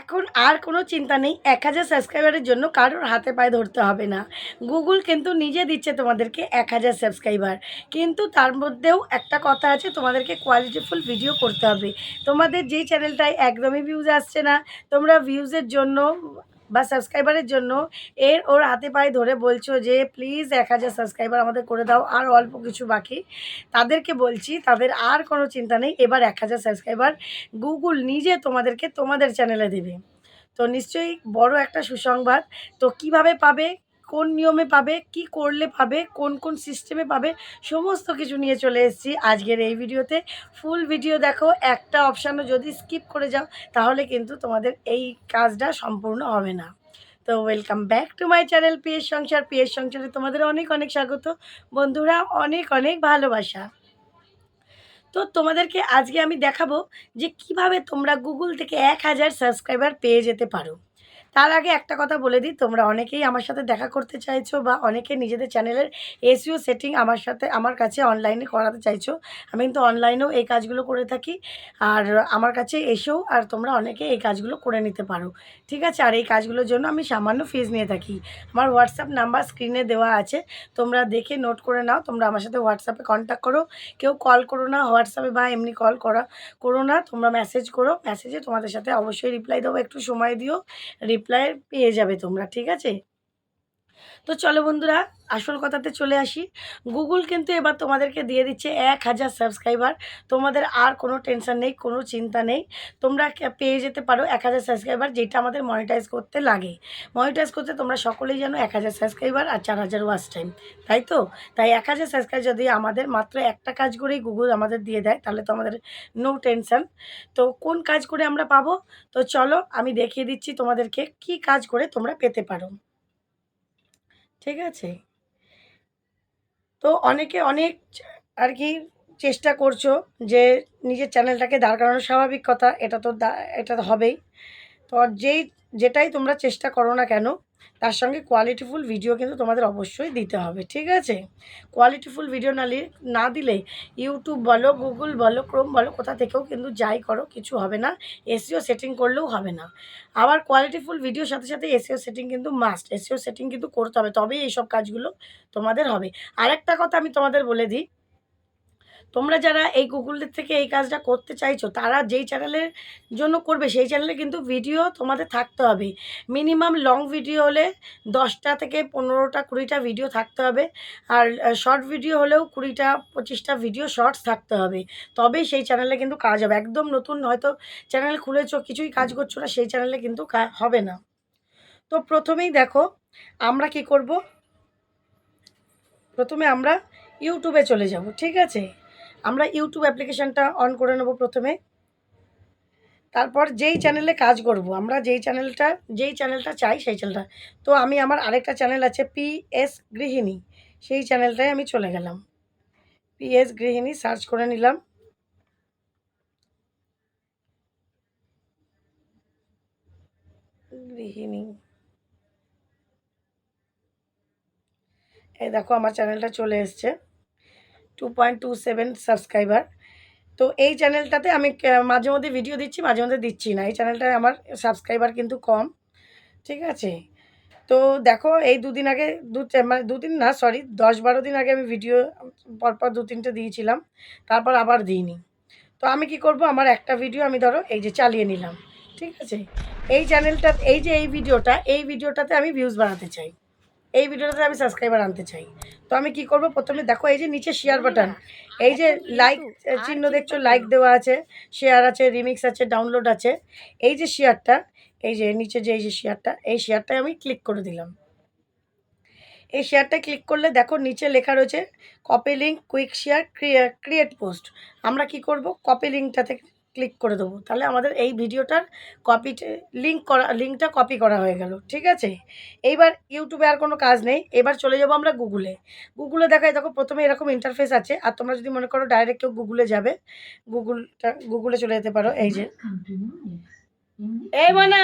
এখন আর কোনো চিন্তা নেই। এক হাজার সাবস্ক্রাইবারের জন্য কারোর হাতে পায়ে ধরতে হবে না। গুগল কিন্তু নিজে দিচ্ছে তোমাদেরকে এক হাজার সাবস্ক্রাইবার কিন্তু তার মধ্যেও একটা কথা আছে, তোমাদেরকে কোয়ালিটিফুল ভিডিও করতে হবে। তোমাদের যে চ্যানেলটায় একদমই ভিউজ আসছে না, তোমরা ভিউজের জন্য বা সাবস্ক্রাইবারের জন্য এর ওর হাতে পায়ে ধরে বলছো যে প্লিজ এক হাজার সাবস্ক্রাইবার আমাদের করে দাও, আর অল্প কিছু বাকি। তাদেরকে বলছি, তাদের আর কোনো চিন্তা নেই, এবার এক হাজার সাবস্ক্রাইবার গুগল নিজে তোমাদেরকে তোমাদের চ্যানেলে দেবে। তো নিশ্চয়ই বড় একটা সুসংবাদ। তো কীভাবে পাবে? কোন নিয়মে পাবে, কি করলে পাবে, কোন কোন সিস্টেমে পাবে, সমস্ত কিছু নিয়ে চলে এসেছি আজকের এই ভিডিওতে। ফুল ভিডিও দেখো, একটা অপশানও যদি স্কিপ করে যাও, তাহলে কিন্তু তোমাদের এই কাজটা সম্পূর্ণ হবে না। তো welcome back to my channel PS Songsar. PS সংসারে তোমাদের অনেক অনেক স্বাগত। বন্ধুরা, অনেক অনেক ভালোবাসা। তো তোমাদেরকে আজকে আমি দেখাবো যে কীভাবে তোমরা গুগল থেকে এক হাজার সাবস্ক্রাইবার পেয়ে যেতে পারো। তার আগে একটা কথা বলে দিই, তোমরা অনেকেই আমার সাথে দেখা করতে চাইছো বা অনেকে নিজেদের চ্যানেলের এসিও সেটিং আমার সাথে, আমার কাছে অনলাইনে করাতে চাইছো। আমি কিন্তু অনলাইনেও এই কাজগুলো করে থাকি আর আমার কাছে এসেও আর তোমরা অনেকে এই কাজগুলো করে নিতে পারো। ঠিক আছে? আর এই কাজগুলোর জন্য আমি সামান্য ফিজ নিয়ে থাকি। আমার হোয়াটসঅ্যাপ নাম্বার স্ক্রিনে দেওয়া আছে। তোমরা দেখে নোট করে নাও। তোমরা আমার সাথে হোয়াটসঅ্যাপে কন্ট্যাক্ট করো। কেউ কল করো না হোয়াটসঅ্যাপে বা এমনি কল করা, করো না। তোমরা মেসেজ করো। মেসেজে তোমাদের সাথে অবশ্যই রিপ্লাই দেবো। একটু সময় দিও। রিপ্লাই পেয়ে যাবে তোমরা ঠিক আছে? তো চলো বন্ধুরা, আসল কথাতে চলে আসি। গুগল কিন্তু এবার তোমাদেরকে দিয়ে দিচ্ছে এক হাজার সাবস্ক্রাইবার। তোমাদের আর কোনো টেনশন নেই, কোনো চিন্তা নেই। তোমরা পেয়ে যেতে পারো এক হাজার সাবস্ক্রাইবার, যেটা আমাদের মনিটাইজ করতে লাগে। মনিটাইজ করতে তোমরা সকলেই জানো এক হাজার সাবস্ক্রাইবার আর চার হাজার ওয়াচ টাইম তাই তো? তাই এক হাজার সাবস্ক্রাইব যদি আমাদের মাত্র একটা কাজ করেই গুগল আমাদের দিয়ে দেয়, তাহলে তো আমাদের নো টেনশন তো কোন কাজ করে আমরা পাবো? তো চলো আমি দেখিয়ে দিচ্ছি তোমাদেরকে কি কাজ করে তোমরা পেতে পারো। ঠিক আছে? তো অনেকে অনেক আর কি চেষ্টা করছ যে নিজের চ্যানেলটাকে দাঁড় করানো স্বাভাবিক কথা, এটা তো এটা তো হবেই। তো যেই, যেটাই তোমরা চেষ্টা করো না কেন, তার সঙ্গে কোয়ালিটিফুল ভিডিও কিন্তু তোমাদের অবশ্যই দিতে হবে, ঠিক আছে? কোয়ালিটিফুল ভিডিও না না দিলে ইউটিউব বলো গুগল বলো ক্রোম বলো, কোথা থেকেও কিন্তু যাই করো, কিছু হবে না এসিও সেটিং করলেও হবে না। আবার কোয়ালিটিফুল ভিডিওর সাথে সাথে এসিও সেটিং কিন্তু মাস্ট এসিও সেটিং কিন্তু করতে হবে, তবেই এইসব কাজগুলো তোমাদের হবে। আরেকটা কথা আমি তোমাদের বলে দিই তোমরা যারা এই গুগলের থেকে এই কাজটা করতে চাইছো, তারা যেই চ্যানেলের জন্য করবে, সেই চ্যানেলে কিন্তু ভিডিও তোমাদের থাকতে হবে। মিনিমাম লং ভিডিও হলে দশটা থেকে পনেরোটা, কুড়িটা ভিডিও থাকতে হবে। আর শর্ট ভিডিও হলেও কুড়িটা, পঁচিশটা ভিডিও শর্টস থাকতে হবে। তবেই সেই চ্যানেলে কিন্তু কাজ হবে। একদম নতুন হয়তো চ্যানেল খুলেছো, কিছুই কাজ করছ না, সেই চ্যানেলে কিন্তু হবে না। তো প্রথমেই দেখো, আমরা কি করব? প্রথমে আমরা ইউটিউবে চলে যাব, ঠিক আছে? আমরা ইউটিউব অ্যাপ্লিকেশানটা অন করে নেব প্রথমে। তারপর যেই চ্যানেলে কাজ করব, আমরা যেই চ্যানেলটা যেই চ্যানেলটা চাই সেই চ্যানেলটা তো আমি আমার আরেকটা চ্যানেল আছে পি এস গৃহিণী সেই চ্যানেলটায় আমি চলে গেলাম। পি এস গৃহিণী সার্চ করে নিলাম। গৃহিণী এই দেখো, আমার চ্যানেলটা চলে এসছে। Two point two seven subscriber তো এই চ্যানেলটাতে আমি মাঝে মধ্যে ভিডিও দিচ্ছি, মাঝে মধ্যে দিচ্ছি না। এই চ্যানেলটায় আমার সাবস্ক্রাইবার কিন্তু কম। ঠিক আছে? তো দেখো, এই দুদিন আগে, দু মানে দুদিন না সরি দশ বারো দিন আগে আমি ভিডিও পরপর দু তিনটে দিয়েছিলাম। তারপর আবার দিইনি। তো আমি কি করব? আমার একটা ভিডিও আমি ধরো, এই যে চালিয়ে নিলাম। ঠিক আছে? এই চ্যানেলটা এই যে এই ভিডিওটা এই ভিডিওটাতে আমি ভিউজ বাড়াতে চাই। এই ভিডিওটাতে আমি সাবস্ক্রাইবার আনতে চাই। তো আমি কি করব? প্রথমে দেখো এই যে নিচে শেয়ার বাটন এই যে লাইক চিহ্ন দেখছ? লাইক দেওয়া আছে শেয়ার আছে রিমিক্স আছে ডাউনলোড আছে। এই যে শেয়ারটা এই যে নিচে যে এই যে শেয়ারটা এই শেয়ারটায় আমি ক্লিক করে দিলাম। এই শেয়ারটা ক্লিক করলে দেখো নিচে লেখা রয়েছে copy link quick share create post আমরা কি করব? কপি লিঙ্কটাতে ক্লিক করে দেবো। তাহলে আমাদের এই ভিডিওটার কপি লিঙ্ক করা লিঙ্কটা কপি করা হয়ে গেল, ঠিক আছে? এইবার ইউটিউবে আর কোনো কাজ নেই। এবার চলে যাব আমরা গুগলে গুগলে দেখায় দেখো প্রথমে এরকম ইন্টারফেস আছে, আর তোমরা যদি মনে করো ডাইরেক্ট কেউ গুগলে যাবে গুগলটা গুগলে চলে যেতে পারো, এই যে। এই মানা!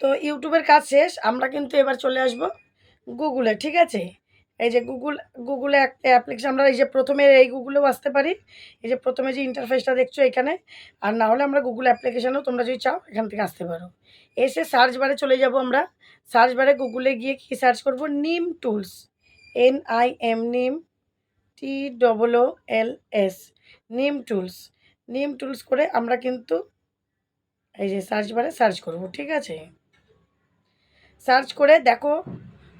তো ইউটিউবের কাজ শেষ, আমরা কিন্তু এবার চলে আসব গুগলে ঠিক আছে? এই যে গুগল গুগলে অ্যাপ্লিকেশন আমরা এই যে প্রথমে এই গুগলেও আসতে পারি। এই যে প্রথমে যে ইন্টারফেসটা দেখছ এখানে, আর না হলে আমরা গুগল অ্যাপ্লিকেশানও তোমরা যদি চাও, এখান থেকে আসতে পারো। এসে সার্চ বারে চলে যাব আমরা। সার্চ বারে গুগলে গিয়ে কী সার্চ করব? নিম tools N I M Nim T double O L S Nim tools Nim tools করে আমরা কিন্তু এই যে সার্চ বারে সার্চ করব, ঠিক আছে? সার্চ করে দেখো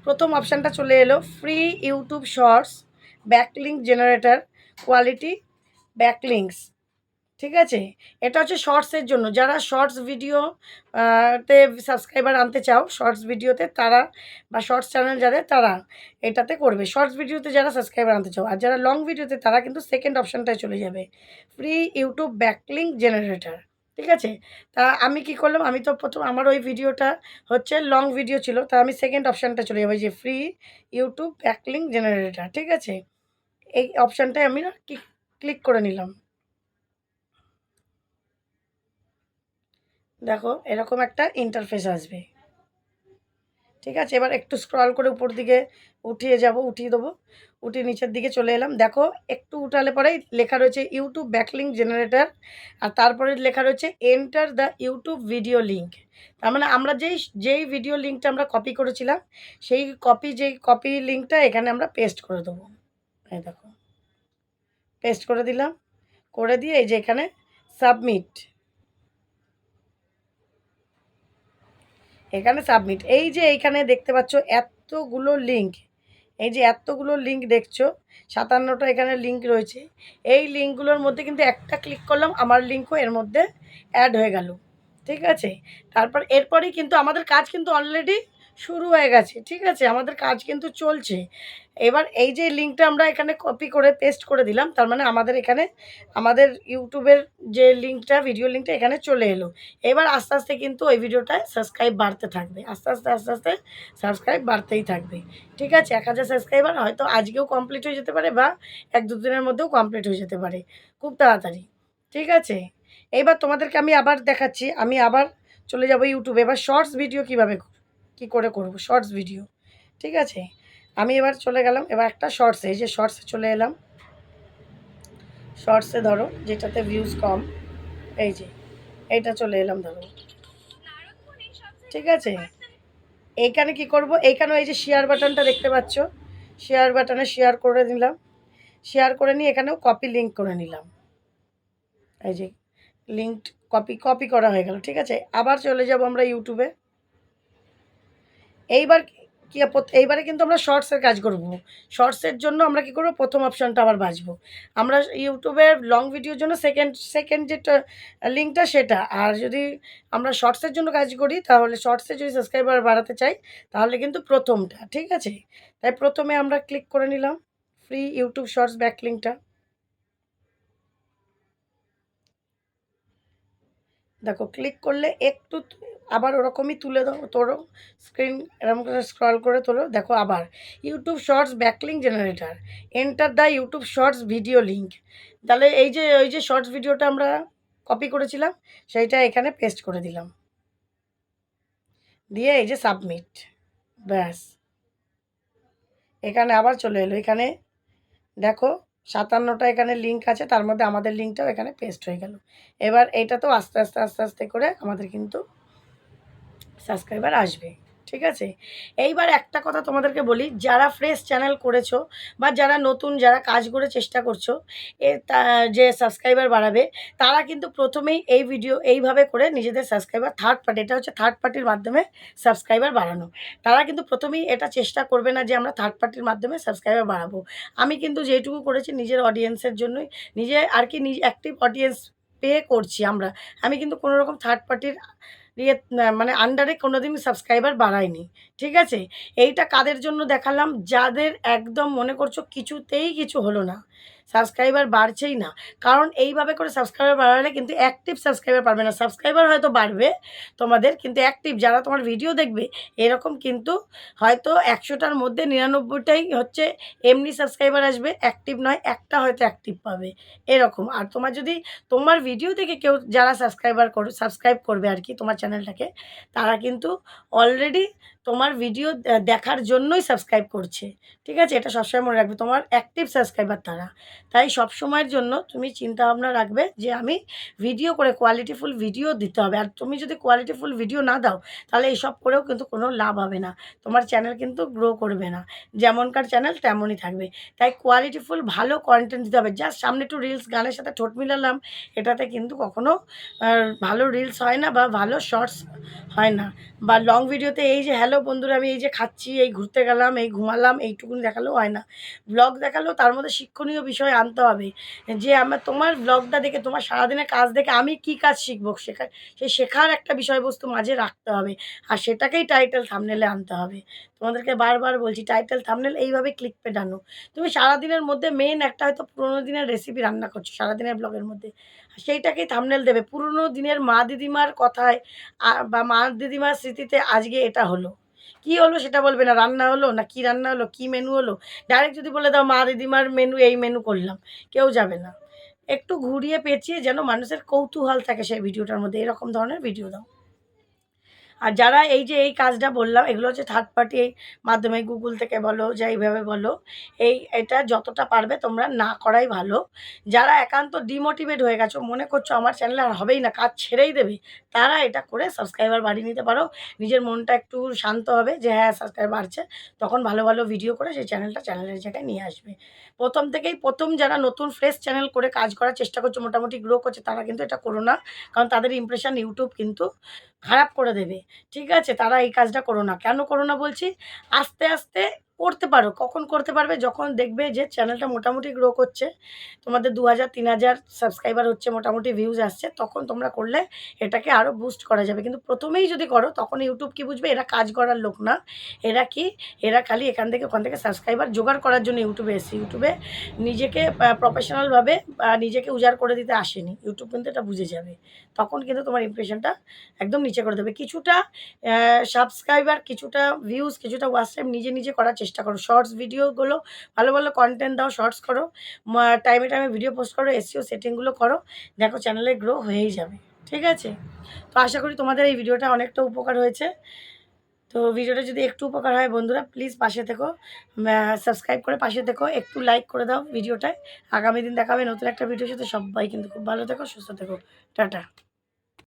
প্রথম অপশানটা চলে এলো free YouTube shorts backlink generator quality backlinks ঠিক আছে? এটা হচ্ছে শর্টসের জন্য। যারা শর্টস ভিডিও তে সাবস্ক্রাইবার আনতে চাও শর্টস ভিডিওতে তারা বা শর্টস চ্যানেল যাদের, তারা এটাতে করবে। শর্টস ভিডিওতে যারা সাবস্ক্রাইবার আনতে চাও, আর যারা লং ভিডিওতে তারা কিন্তু সেকেন্ড অপশানটায় চলে যাবে। ফ্রি ইউটিউব ব্যাকলিঙ্ক জেনারেটর ঠিক আছে? তা আমি কি করলাম? আমি তো প্রথম আমার ওই ভিডিওটা হচ্ছে লং ভিডিও ছিল। তা আমি সেকেন্ড অপশানটা চলে যাব যে ফ্রি ইউটিউব ব্যাকলিঙ্ক জেনারেটর ঠিক আছে? এই অপশানটায় আমি ক্লিক করে নিলাম। দেখো, এরকম একটা ইন্টারফেস আসবে। ঠিক আছে? এবার একটু স্ক্রল করে উপর দিকে উঠিয়ে যাব, উঠিয়ে দেবো। উঠিয়ে নিচের দিকে চলে এলাম। দেখো, একটু উঠালে পরেই লেখা রয়েছে ইউটিউব ব্যাকলিঙ্ক জেনারেটর আর তারপরে লেখা রয়েছে enter the YouTube video link তার মানে আমরা যেই যেই ভিডিও লিঙ্কটা আমরা কপি করেছিলাম, সেই কপি যেই কপি লিঙ্কটা এখানে আমরা পেস্ট করে দেবো। এই দেখো পেস্ট করে দিলাম। করে দিয়ে এই যে এখানে সাবমিট এখানে সাবমিট এই যে এইখানে দেখতে পাচ্ছ এতগুলো লিঙ্ক এই যে এতগুলো লিঙ্ক দেখছ, সাতান্নটা এখানে লিঙ্ক রয়েছে। এই লিঙ্কগুলোর মধ্যে কিন্তু একটা ক্লিক করলাম, আমার লিঙ্কও এর মধ্যে অ্যাড হয়ে গেল। ঠিক আছে? তারপর এরপরেই কিন্তু আমাদের কাজ কিন্তু অলরেডি শুরু হয়ে গেছে, ঠিক আছে? আমাদের কাজ কিন্তু চলছে। এবার এই যে লিঙ্কটা আমরা এখানে কপি করে পেস্ট করে দিলাম, তার মানে আমাদের এখানে, আমাদের ইউটিউবের যে লিঙ্কটা ভিডিও লিঙ্কটা এখানে চলে এলো। এবার আস্তে আস্তে কিন্তু ওই ভিডিওটায় সাবস্ক্রাইব বাড়তে থাকবে। আস্তে আস্তে আস্তে আস্তে সাবস্ক্রাইব বাড়তেই থাকবে। ঠিক আছে? এক হাজার সাবস্ক্রাইবার হয়তো আজকেও কমপ্লিট হয়ে যেতে পারে বা এক দু দিনের মধ্যেও কমপ্লিট হয়ে যেতে পারে। খুব তাড়াতাড়ি। ঠিক আছে? এইবার তোমাদেরকে আমি আবার দেখাচ্ছি। আমি আবার চলে যাব ইউটিউবে এবার শর্টস ভিডিও কীভাবে কি করে করব? শর্টস ভিডিও ঠিক আছে? আমি এবার চলে গেলাম, এবার একটা শর্টসে এই যে শর্টসে চলে এলাম। শর্টসে ধরো, যেটাতে ভিউজ কম, এই যে, এইটা চলে এলাম ধরো। ঠিক আছে? এইখানে কি করব? এইখানে এই যে শেয়ার বাটনটা দেখতে পাচ্ছ? শেয়ার বাটনে শেয়ার করে নিলাম। শেয়ার করে নিয়ে এখানেও কপি লিঙ্ক করে নিলাম। এই যে লিঙ্ক কপি কপি করা হয়ে গেল, ঠিক আছে? আবার চলে যাব আমরা ইউটিউবে এইবার কি, এইবারে কিন্তু আমরা শর্টসের কাজ করব। শর্টসের জন্য আমরা কি করব? প্রথম অপশানটা আবার বাজবো। আমরা ইউটিউবের লং ভিডিওর জন্য সেকেন্ড সেকেন্ড যেটা লিঙ্কটা সেটা। আর যদি আমরা শর্টসের জন্য কাজ করি, তাহলে শর্টসে যদি সাবস্ক্রাইবার বাড়াতে চাই, তাহলে কিন্তু প্রথমটা, ঠিক আছে? তাই প্রথমে আমরা ক্লিক করে নিলাম ফ্রি ইউটিউব শর্টস ব্যাক দেখো ক্লিক করলে একটু আবার ওরকমই তুলে দাও, তোরো স্ক্রিন এরকম করে স্ক্রল করে তোলো। দেখো আবার YouTube shorts backlink generator enter the YouTube shorts video link তাহলে এই যে ওই যে শর্টস ভিডিওটা আমরা কপি করেছিলাম, সেইটা এখানে পেস্ট করে দিলাম। দিয়ে এই যে সাবমিট ব্যাস। এখানে আবার চলে এলো। এখানে দেখো সাতান্নটা এখানে লিঙ্ক আছে, তার মধ্যে আমাদের লিঙ্কটাও এখানে পেস্ট হয়ে গেল। এবার এটা তো আস্তে আস্তে আস্তে আস্তে করে আমাদের কিন্তু সাবস্ক্রাইবার আসবে। ঠিক আছে? এইবার একটা কথা তোমাদেরকে বলি, যারা ফ্রেশ চ্যানেল করেছ বা যারা নতুন, যারা কাজ করে চেষ্টা করছ, এ যে সাবস্ক্রাইবার বাড়াবে, তারা কিন্তু প্রথমেই এই ভিডিও এইভাবে করে নিজেদের সাবস্ক্রাইবার থার্ড পার্টি এটা হচ্ছে থার্ড পার্টির মাধ্যমে সাবস্ক্রাইবার বাড়ানো। তারা কিন্তু প্রথমেই এটা চেষ্টা করবে না যে আমরা থার্ড পার্টির মাধ্যমে সাবস্ক্রাইবার বাড়াবো। আমি কিন্তু যেটুকু করেছি নিজের অডিয়েন্সের জন্যই, নিজে আর কি নিজ অ্যাক্টিভ অডিয়েন্স পে করছি আমরা। আমি কিন্তু কোনো রকম থার্ড পার্টির ইয়ে মানে আন্ডারে কোনো দিন সাবস্ক্রাইবার বাড়ায়নি, ঠিক আছে? এইটা কাদের জন্য দেখালাম? যাদের একদম মনে করছ কিছুতেই কিছু হলো না। সাবস্ক্রাইবার বাড়ছেই না। কারণ এইভাবে করে সাবস্ক্রাইবার বাড়ালে কিন্তু অ্যাক্টিভ সাবস্ক্রাইবার পারবে না। সাবস্ক্রাইবার হয়তো বাড়বে তোমাদের, কিন্তু অ্যাক্টিভ যারা তোমার ভিডিও দেখবে, এরকম কিন্তু হয়তো একশোটার মধ্যে নিরানব্বইটাই হচ্ছে এমনি সাবস্ক্রাইবার আসবে। অ্যাক্টিভ নয়, একটা হয়তো অ্যাক্টিভ পাবে। এরকম। আর তোমার যদি তোমার ভিডিও থেকে কেউ যারা সাবস্ক্রাইবার করবে সাবস্ক্রাইব করবে আর কি তোমার চ্যানেলটাকে তারা কিন্তু অলরেডি তোমার ভিডিও দেখার জন্যই সাবস্ক্রাইব করছে। ঠিক আছে? এটা সবসময় মনে রাখবে। তোমার অ্যাক্টিভ সাবস্ক্রাইবার তারা। তাই সব সময়ের জন্য তুমি চিন্তা ভাবনা রাখবে যে আমি ভিডিও করে কোয়ালিটিফুল ভিডিও দিতে হবে। আর তুমি যদি কোয়ালিটিফুল ভিডিও না দাও, তাহলে এইসব করেও কিন্তু কোনো লাভ হবে না। তোমার চ্যানেল কিন্তু গ্রো করবে না। যেমনকার চ্যানেল তেমনই থাকবে। তাই কোয়ালিটিফুল ভালো কন্টেন্ট দিতে হবে। জাস্ট সামনে একটু রিলস গানের সাথে ঠোঁট মিলালাম, এটাতে কিন্তু কখনো ভালো রিলস হয় না বা ভালো শর্টস হয় না। বা লং ভিডিওতে এই যে হ্যালো বন্ধুরা, আমি এই যে খাচ্ছি, এই ঘুরতে গেলাম, এই ঘুমালাম, এইটুকুনি দেখালেও হয় না। ব্লগ দেখালেও তার মধ্যে শিক্ষণীয় বিষয় আনতে হবে। যে আমার তোমার ব্লগটা দেখে, তোমার সারাদিনের কাজ দেখে আমি কি কাজ শিখব শেখা সেই শেখার একটা বিষয়বস্তু মাঝে রাখতে হবে। আর সেটাকেই টাইটেল থামনেলে আনতে হবে। তোমাদেরকে বারবার বলছি টাইটেল থামনেল এইভাবে ক্লিক পেটানো তুমি সারাদিনের মধ্যে মেন একটা হয়তো পুরোনো দিনের রেসিপি রান্না করছ, সারাদিনের ব্লগের মধ্যে। সেইটাকেই থামনেল দেবে। পুরোনো দিনের মা দিদিমার কথায় বা মা দিদিমার স্মৃতিতে আজকে এটা হলো। কি হলো সেটা বলবে না? রান্না হলো না কি রান্না হলো? কি মেনু হলো? ডাইরেক্ট যদি বলে দাও, মা, দিদিমার মেনু এই মেনু করলাম। কেউ যাবে না। একটু ঘুরিয়ে পেঁচিয়ে যেন মানুষের কৌতূহল থাকে সেই ভিডিওটার মধ্যে। এরকম ধরনের ভিডিও দাও। আর যারা এই যে এই কাজটা বললাম, এগুলো হচ্ছে থার্ড পার্টি মাধ্যমে গুগল থেকে বলো, যা এইভাবে বলো, এই এটা যতটা পারবে তোমরা না করাই ভালো। যারা একান্ত ডিমোটিভেট হয়ে গেছো, মনে করছ আমার চ্যানেলে আর হবেই না, কাজ ছেড়েই দেবে, তারা এটা করে সাবস্ক্রাইবার বাড়িয়ে নিতে পারো। নিজের মনটা একটু শান্ত হবে যে হ্যাঁ সাবস্ক্রাইব বাড়ছে। তখন ভালো ভালো ভিডিও করে সেই চ্যানেলটা চ্যানেলের জায়গায় নিয়ে আসবে। প্রথম থেকেই প্রথম যারা নতুন ফ্রেশ চ্যানেল করে কাজ করার চেষ্টা করছে, মোটামুটি গ্রো করছে, তারা কিন্তু এটা করো না। কারণ তাদের ইমপ্রেশন ইউটিউব কিন্তু খারাপ করে দেবে। ঠিক আছে তারা এই কাজটা করো না। কেন করো না বলছি? আস্তে আস্তে করতে পারো, কখন করতে পারবে? যখন দেখবে যে চ্যানেলটা মোটামুটি গ্রো করছে, তোমাদের দু হাজার তিন হাজার সাবস্ক্রাইবার হচ্ছে, মোটামুটি ভিউজ আসছে, তখন তোমরা করলে এটাকে আরও বুস্ট করা যাবে। কিন্তু প্রথমেই যদি করো, তখন ইউটিউব কি বুঝবে? এরা কাজ করার লোক না। এরা কি? এরা খালি এখান থেকে ওখান থেকে সাবস্ক্রাইবার জোগাড় করার জন্য ইউটিউবে এসেছে। ইউটিউবে নিজেকে প্রফেশনালভাবে নিজেকে উজাড় করে দিতে আসেনি। ইউটিউব কিন্তু এটা বুঝে যাবে। তখন কিন্তু তোমার ইমপ্রেশনটা একদম নিচে করে দেবে। কিছুটা সাবস্ক্রাইবার কিছুটা ভিউজ কিছুটা টাইম নিজে নিজে করার চেষ্টা করো। শর্টস ভিডিওগুলো ভালো ভালো কন্টেন্ট দাও শর্টস করো। টাইমে টাইমে ভিডিও পোস্ট করো এসিও সেটিংগুলো করো। দেখো চ্যানেলে গ্রো হয়েই যাবে, ঠিক আছে? তো আশা করি তোমাদের এই ভিডিওটা অনেকটা উপকার হয়েছে। তো ভিডিওটা যদি একটু উপকার হয় বন্ধুরা প্লিজ পাশে থেকো। সাবস্ক্রাইব করে পাশে থেকো। একটু লাইক করে দাও ভিডিওটায় আগামী দিন দেখাবে নতুন একটা ভিডিওর সাথে। সবাই কিন্তু খুব ভালো থেকো, সুস্থ থেকো। টাটা।